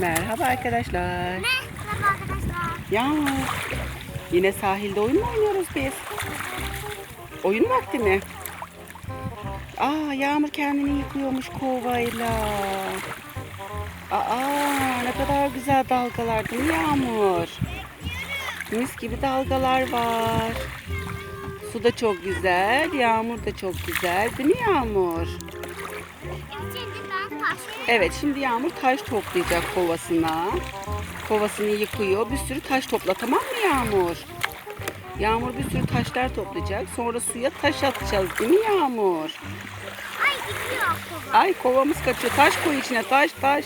Merhaba arkadaşlar. Merhaba arkadaşlar. Yağmur. Yine sahilde oyun mu oynuyoruz biz? Oyun vakti mi? Aa Yağmur kendini yıkıyormuş kovayla. Aa ne kadar güzel dalgalar değil mi Yağmur? Mis gibi dalgalar var. Su da çok güzel, yağmur da çok güzel değil mi Yağmur? Evet şimdi Yağmur taş toplayacak kovasına. Kovasını yıkıyor. Bir sürü taş topla tamam mı Yağmur? Yağmur bir sürü taşlar toplayacak. Sonra suya taş atacağız değil mi Yağmur? Ay gidiyor kova. Ay kovamız kaçıyor. Taş koy içine taş taş.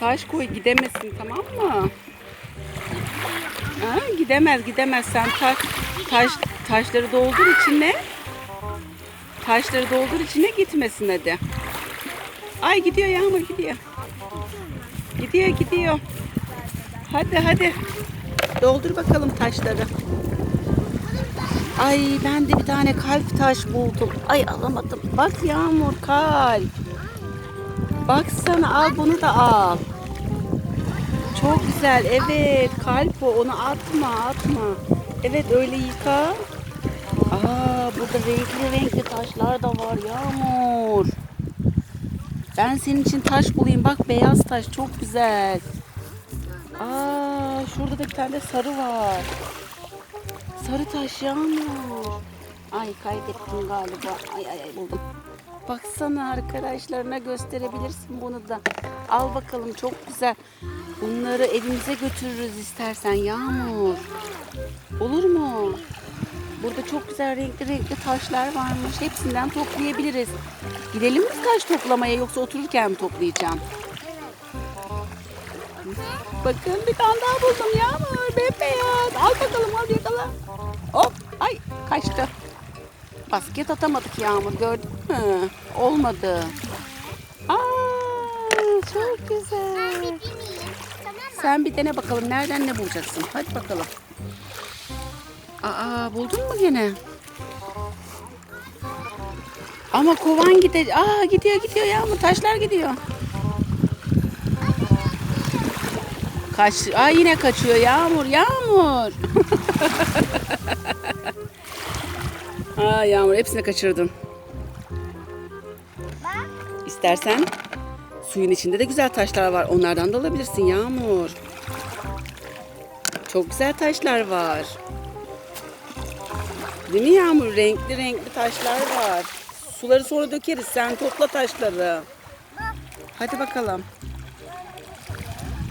Taş koy gidemesin tamam mı? Ha, gidemez gidemez sen taş, taş taşları doldur içine. Taşları doldur içine gitmesin hadi. Ay gidiyor Yağmur gidiyor. Gidiyor gidiyor. Hadi hadi. Doldur bakalım taşları. Ay ben de bir tane kalp taş buldum. Ay alamadım. Bak Yağmur kalp. Baksana al bunu da al. Çok güzel. Evet kalp o. Onu atma atma. Evet öyle yıka. Aa burada renkli renkli taşlar da var Yağmur. Ben senin için taş bulayım. Bak beyaz taş çok güzel. Aa şurada da bir tane de sarı var. Sarı taş Yağmur. Ay kaybettim galiba. Ay ay ay buldum. Baksana arkadaşlarına gösterebilirsin bunu da. Al bakalım çok güzel. Bunları evimize götürürüz istersen Yağmur. Olur mu? Burada çok güzel renkli renkli taşlar varmış. Hepsinden toplayabiliriz. Gidelim mi taş toplamaya yoksa otururken mi toplayacağım? Bakın bir tane daha buldum Yağmur. Bembeyaz. Al bakalım al yakala. Hop. Ay kaçtı. Basket atamadık Yağmur gördün mü? Olmadı. Aa, çok güzel. Sen bir dene bakalım nereden ne bulacaksın. Hadi bakalım. Aa buldun mu gene? Ama kovan gidiyor. Aa gidiyor gidiyor Yağmur taşlar gidiyor. Kaç, Aa yine kaçıyor Yağmur Yağmur. Aa Yağmur hepsini kaçırdın. İstersen suyun içinde de güzel taşlar var. Onlardan da alabilirsin Yağmur. Çok güzel taşlar var. Değil mi Yağmur? Renkli renkli taşlar var. Suları sonra dökeriz. Sen topla taşları. Hadi bakalım.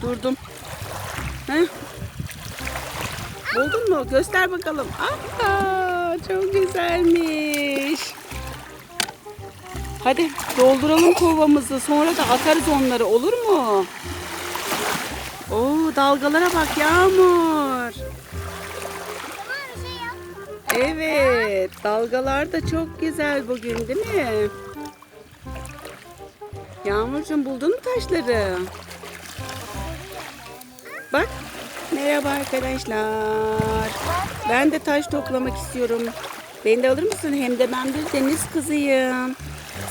Durdum. Heh. Buldun mu? Göster bakalım. Aa, çok güzelmiş. Hadi dolduralım kovamızı. Sonra da atarız onları. Olur mu? Oo dalgalara bak Yağmur. Evet, dalgalar da çok güzel bugün değil mi? Yağmurcuğum buldun mu taşları? Bak, merhaba arkadaşlar. Ben de taş toplamak istiyorum. Beni de alır mısın? Hem de ben bir deniz kızıyım.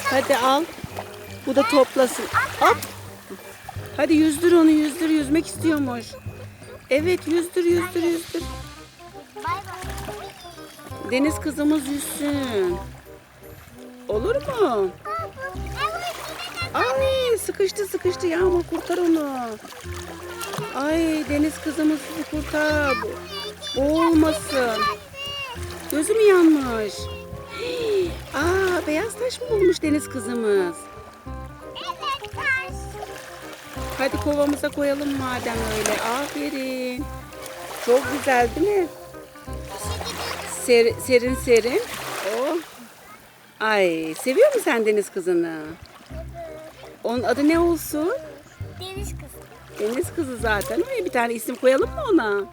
Hadi al. Bu da toplasın. Hop. Hadi yüzdür onu yüzdür. Yüzmek istiyormuş. Evet yüzdür yüzdür yüzdür. Deniz kızımız yüzsün. Olur mu? Ay sıkıştı sıkıştı Yağmur kurtar onu. Ay deniz kızımız bizi kurtar. Boğulmasın. Gözü mü yanmış? Hii, Aa beyaz taş mı bulmuş deniz kızımız? Evet taş. Hadi kovamıza koyalım madem öyle. Aferin. Çok güzel değil mi? Ser- serin serin. Oh. Ay seviyor musun sen deniz kızını? Onun adı ne olsun? Deniz kızı. Deniz kızı zaten. Öyle bir tane isim koyalım mı ona? Ne?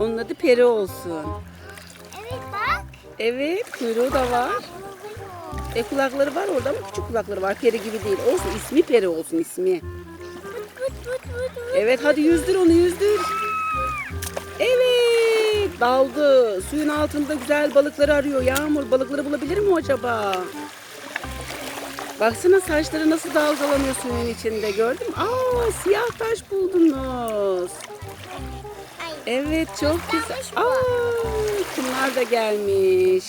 Onun adı Peri olsun. Evet bak. Evet kuyruğu da var. E kulakları var orada ama küçük kulakları var. Peri gibi değil. Olsun ismi Peri olsun ismi. Evet hadi yüzdür onu yüzdür. Evet daldı. Suyun altında güzel balıkları arıyor. Yağmur balıkları bulabilir mi acaba? Baksana saçları nasıl dalgalanıyor suyun içinde gördün mü? Aa siyah taş buldunuz. Evet çok güzel. Aa kumlar da gelmiş.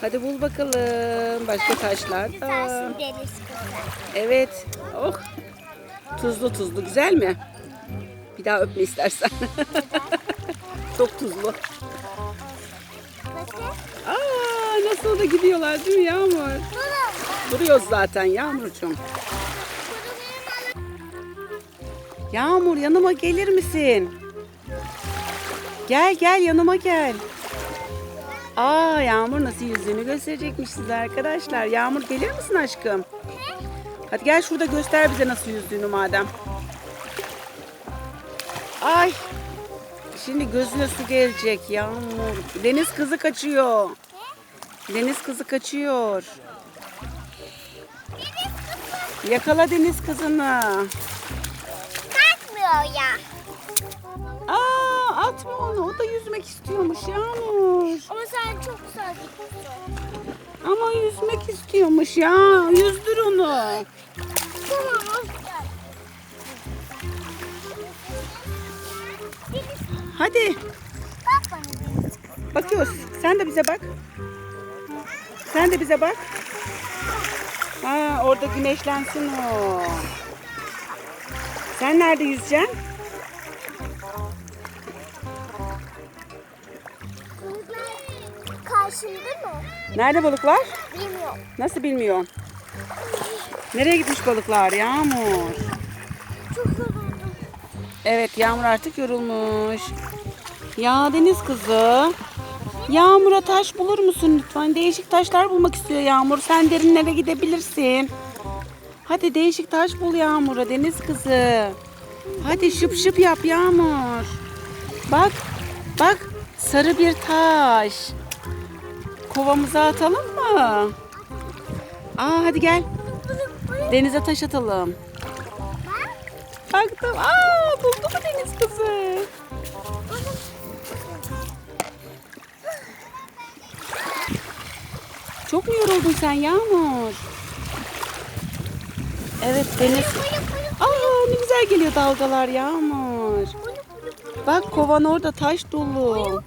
Hadi bul bakalım. Başka taşlar da. Evet. Oh. Tuzlu tuzlu güzel mi? Bir daha öpme istersen. çok tuzlu. Aa nasıl da gidiyorlar değil mi Yağmur? Duruyoruz zaten Yağmurcuğum. Yağmur yanıma gelir misin? Gel gel yanıma gel. Aa Yağmur nasıl yüzünü gösterecekmiş size arkadaşlar. Yağmur gelir misin aşkım? Hadi gel şurada göster bize nasıl yüzdüğünü madem. Ay. Şimdi gözüne su gelecek Yağmur. Deniz kızı kaçıyor. Deniz kızı kaçıyor. Yakala deniz kızını. Kalkmıyor ya. Aa atma onu. O da yüzmek istiyormuş Yağmur. Ama sen çok güzel. Ama yüzmek istiyormuş ya. Yüzdür onu. Tamam. Hadi Bak bana bakıyoruz. Sen de bize bak. Sen de bize bak. Ha orada güneşlensin o. Sen nerede yüzeceksin? Karşında mı? Nerede balıklar? Bilmiyorum. Nasıl bilmiyorum. Nereye gitmiş balıklar Yağmur? Çok yoruldum. Evet Yağmur artık yorulmuş. Ya Deniz kızı. Yağmur'a taş bulur musun lütfen? Değişik taşlar bulmak istiyor Yağmur. Sen derinlere gidebilirsin. Hadi değişik taş bul Yağmur'a Deniz kızı. Hadi şıp şıp yap Yağmur. Bak, bak sarı bir taş. Kovamıza atalım mı? Aa hadi gel. Denize taş atalım. Baktım. Aa buldu mu deniz kızı? Yoruldun sen Yağmur? Evet deniz. Aa ne güzel geliyor dalgalar Yağmur. Bak kovan orada taş dolu.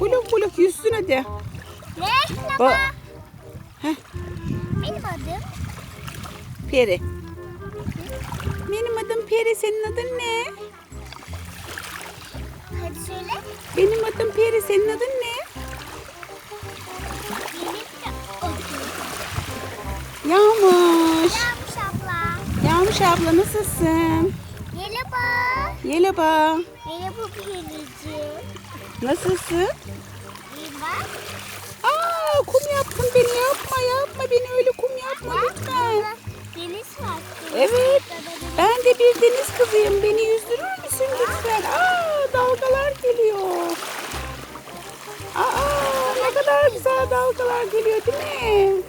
Buluk buluk yüzsün hadi. Merhaba. Ba- Heh, Benim adım Peri. Benim adım Peri. Senin adın ne? hadi söyle. Benim adım Peri. Senin adın ne? Yağmur. Yağmış abla. Yağmur abla nasılsın? Merhaba. Yelaba. Merhaba Perici. Nasılsın? İyi bak. Aa kum yaptın beni yapma yapma beni öyle kum yapma Bak lütfen. deniz var. Evet ben de bir deniz kızıyım beni yüzdürür müsün lütfen? Aa dalgalar geliyor. Aa ne kadar güzel dalgalar geliyor değil mi?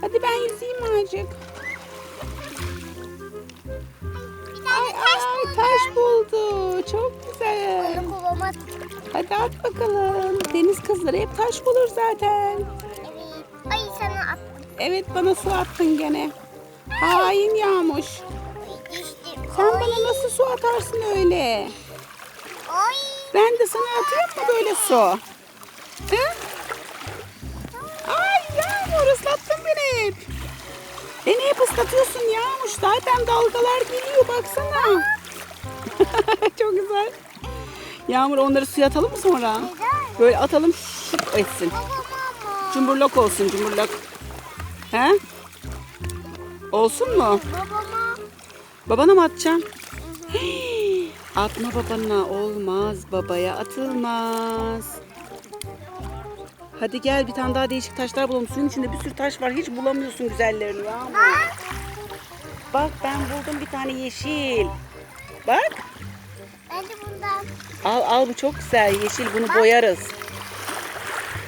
Hadi ben yüzeyim azıcık. Ay ay taş buldu. Çok güzel. Onu Hadi at bakalım. Deniz kızları hep taş bulur zaten. Evet. Ay sana attım. Evet bana su attın gene. Hain Yağmuş. Sen bana nasıl su atarsın öyle? Ben de sana atayım mı böyle su? He? Islattın beni hep. Islatıyorsun Yağmur. Zaten dalgalar geliyor baksana. Çok güzel. Yağmur onları suya atalım mı sonra? Böyle atalım şıp etsin. Cumburlak olsun cumburlak. He? Olsun mu? Babama. Babana mı atacaksın? Atma babana olmaz. Babaya atılmaz. Hadi gel bir tane daha değişik taşlar bulalım. Suyun içinde bir sürü taş var. Hiç bulamıyorsun güzellerini ya. Bak. Ben buldum bir tane yeşil. Bak. Ben de bundan. Al al bu çok güzel yeşil. Bunu boyarız.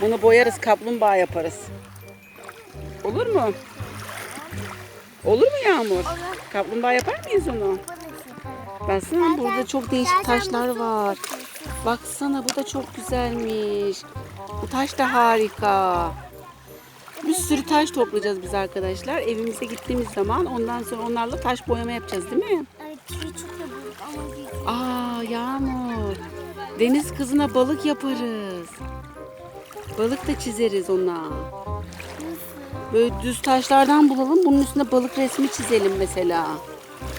Bunu boyarız kaplumbağa yaparız. Olur mu? Olur mu Yağmur? Olur. Kaplumbağa yapar mıyız onu? Baksana burada çok değişik taşlar var. Baksana bu da çok güzelmiş. Bu taş da harika. sürü taş toplayacağız biz arkadaşlar. Evimize gittiğimiz zaman ondan sonra onlarla taş boyama yapacağız değil mi? Evet küçük de büyük ama büyük. Aa Yağmur. Deniz kızına balık yaparız. Balık da çizeriz ona. Böyle düz taşlardan bulalım. Bunun üstüne balık resmi çizelim mesela.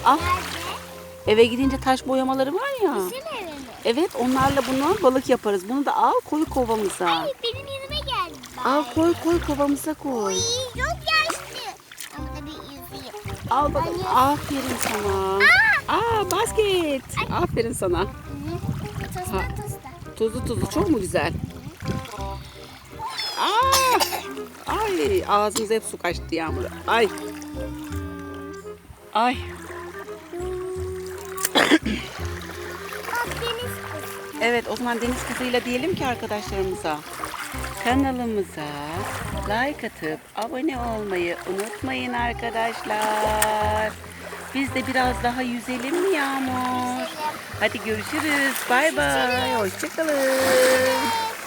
Al. Nerede? Eve gidince taş boyamaları var ya. Evinde. Evet onlarla bunu balık yaparız. Bunu da al koy kovamıza. Ay benim yanıma geldi. Al koy koy kovamıza koy. Ay çok yaşlı. Ama da bir yüzeyim. Al bakalım. Aferin sana. Aa basket. Aferin sana. Tosta Ha. tosta. Tuzlu tuzlu çok mu güzel? Aa! Ay ağzımıza hep su kaçtı yağmur. Ay. Ay. Evet o zaman deniz kızıyla diyelim ki arkadaşlarımıza. Kanalımıza like atıp abone olmayı unutmayın arkadaşlar. Biz de biraz daha yüzelim mi Yağmur? Hadi görüşürüz. Bay bay. Hoşçakalın.